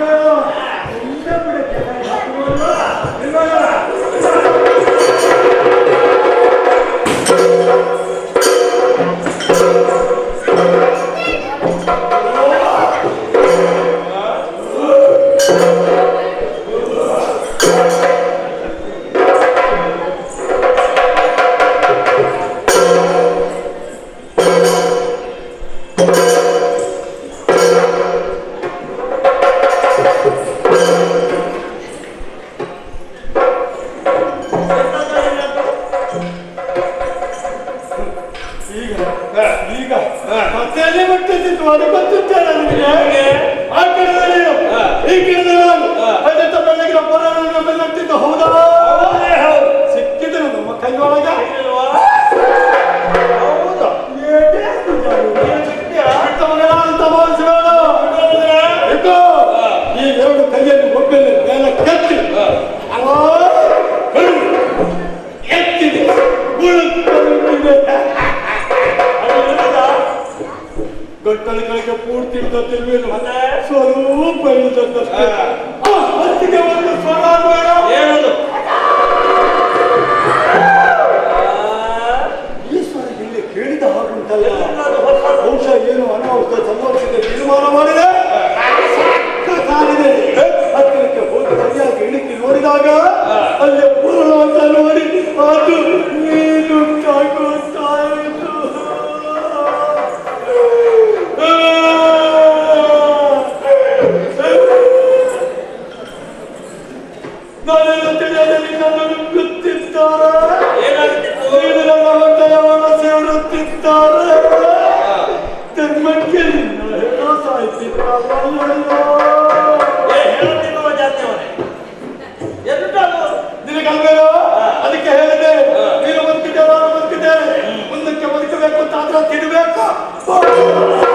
Amém. ಈಗ ಕಥೆಯಲ್ಲಿ ಮುಟ್ಟಿದ್ದು ಅದು ಗೊತ್ತಿರ್ತೇನೆ ನನಗೆ ಈ ಕಡೆ ನಾನು ಪುರಾಣ ಹೌದಾ. ಸಿಕ್ಕಿದ್ರು ನಮ್ಮ ಕೈಯೊಳಗ. ತಿಳ್ಕೊತಿರ್ವೇನು ಸ್ವರೂಪ ಇರ್ತಕ್ಕಷ್ಟು ಹತ್ತಿಗೆ ಒಂದು ಸೇರುತ್ತಿದ್ದಾರೆ ಹೊಟ್ಟೆಯವರ ಸೇರುತ್ತಿದ್ದಾರೆ. ತಿಮ್ಮಕ್ಕೆ ಹೇಳೋ ಅದಕ್ಕೆ ಹೇಳಿದೆ ನೀನು ಬದುಕಿದೆ ನಾನು ಮುಂದಕ್ಕೆ ಬದುಕಬೇಕು ಅಂತ ಆದ್ರೆ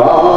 Oh.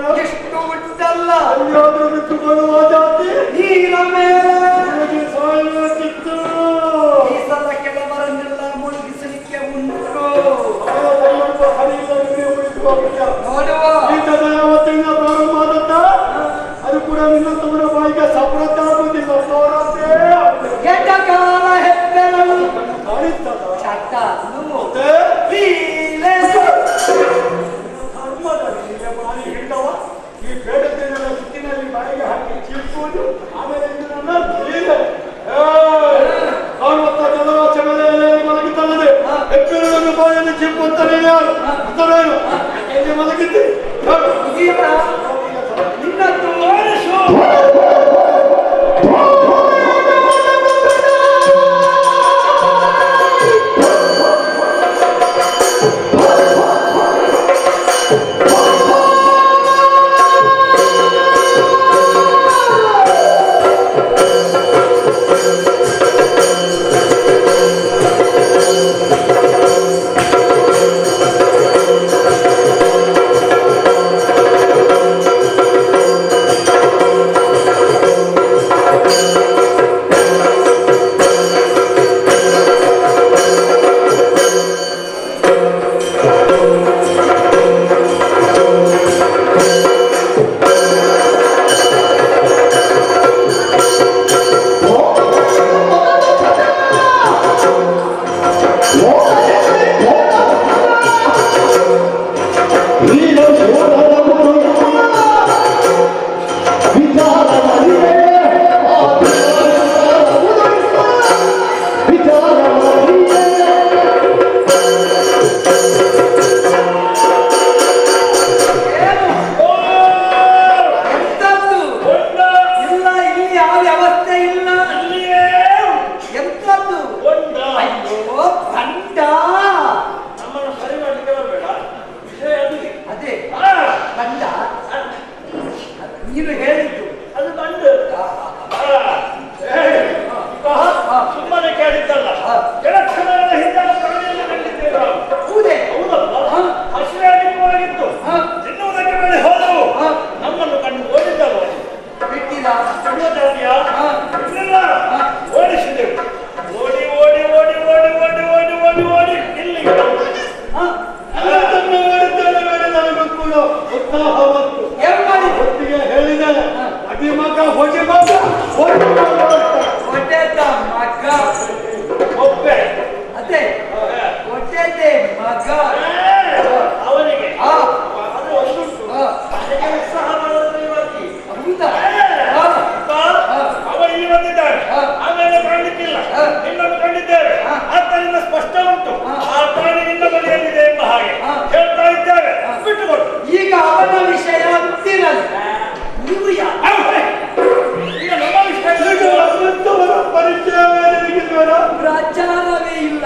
ನಾನು ಎಷ್ಟು ಉಂಟಲ್ಲ ಯಾವ್ದು ಜಾತಿ ನೀರ ಮೇಲೆ. ಸಾಯಿಸಿತ್ತು ಈ ಸಲ ಕೆಳವರನ್ನೆಲ್ಲ ಮುಳುಗಿಸಲಿಕ್ಕೆ ಅದು ಕೂಡ ನಿನ್ನ ತಮ್ಮನ Montaneros! ¡Hasta luego! ¡El llamado que te! ¡Visita! ನಿಮ್ಮ ಮಗ ಹೊಟ್ಟೆ ಮಗ. ಹೊಟ್ಟೆ ಮಗ. ಒಬ್ಬೆ. ಅದೇ ಹೊಟ್ಟೆ ಮಗ. ಅವನಿಗೆ. ಆಮೇಲೆ ಕಾಣಲಿಕ್ಕಿಲ್ಲ. ನಿನ್ನನ್ನು ಕಂಡಿದ್ದೇವೆ ಆದ್ದರಿಂದ ಸ್ಪಷ್ಟ ಉಂಟು. ಆ. ಪ್ರಾಣಿ ನಿನ್ನ ಬಳಿಯಲ್ಲಿದೆ ಎಂಬ ಹಾಗೆ ಹೇಳ್ತಾ ಇದ್ದೇವೆ ಬಿಟ್ಟುಕೊಡು. ಈಗ ಅವನ ವಿಷಯ ಪ್ರಚಾರವೇ ಇಲ್ಲ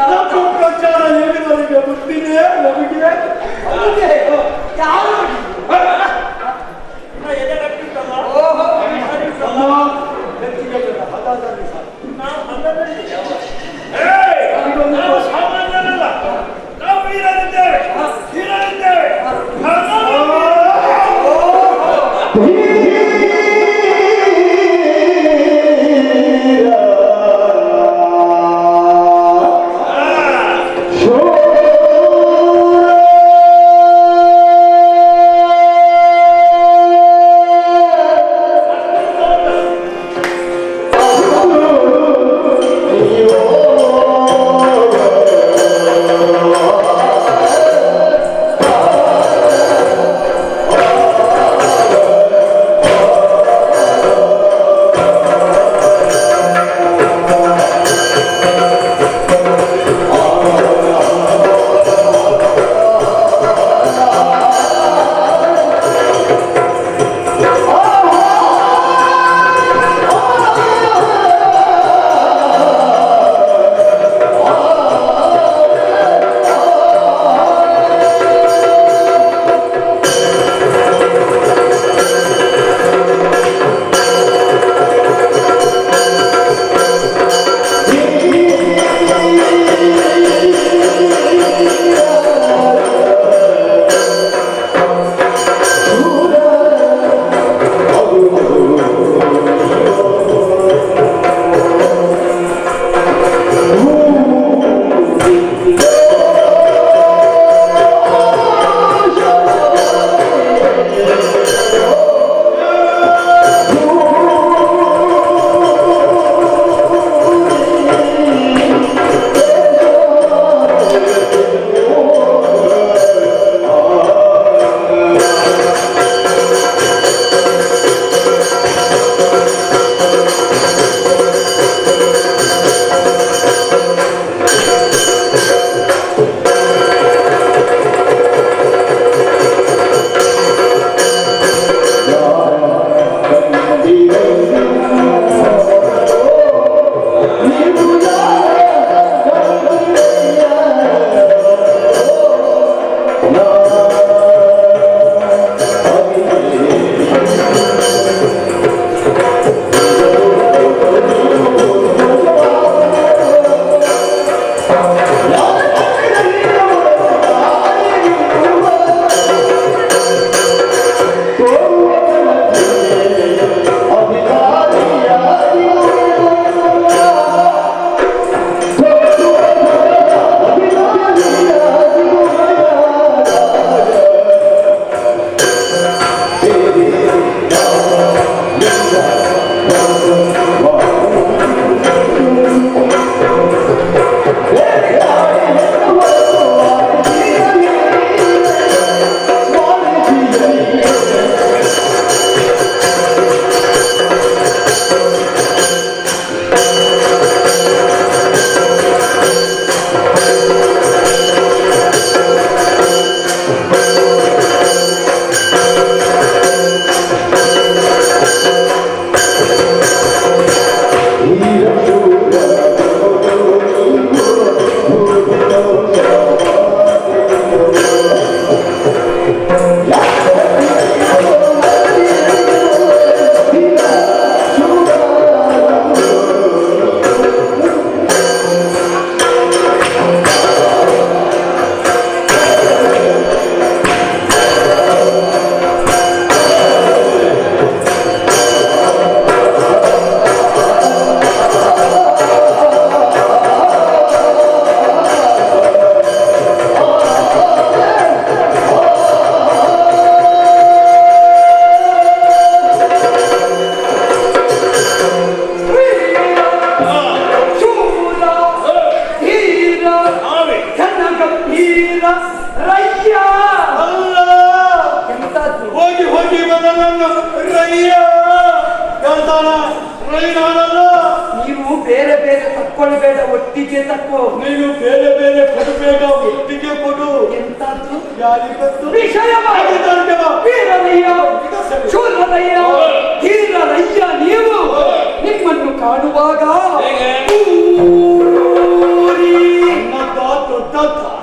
ಕಾಣುವಾಗ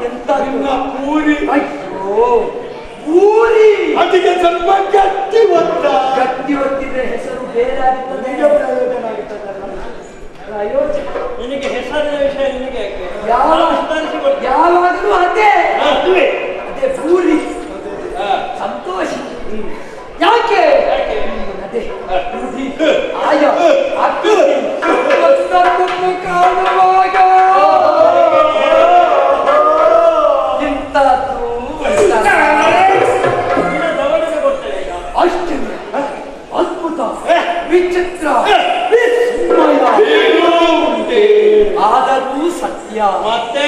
ಎಂತ ನಿನ್ನ ಪೂರಿ ಅಯ್ಯೋ ಪೂರಿ ಅದಕ್ಕೆ ಸ್ವಲ್ಪ ಗಟ್ಟಿ ಒತ್ತ. ಗಟ್ಟಿ ಒತ್ತಿದ್ರೆ ಹೆಸರು ಬೇರೆ ಆಗ್ತದೆ ನಿಜ ಪ್ರಯೋಜನ ಅಲ್ಲ. ಪ್ರಯೋಜನ ನಿನಗೆ ಹೆಸರಿನ ವಿಷಯ ನಿನಗೆ ಯಾವ ಯಾವಾಗಲೂ ಅದೇ. ಅದುವೆ ಅದೇ ಪೂರಿ ಸಂತೋಷ. ಯಾಕೆ? ಯಾಕೆ? ಅದೇ ಆಯ ಅಕ್ಕನ್ನು ಅದ್ಭುತ ವಿಚಿತ್ರ ಆದರೂ ಸತ್ಯ. ಮತ್ತೆ?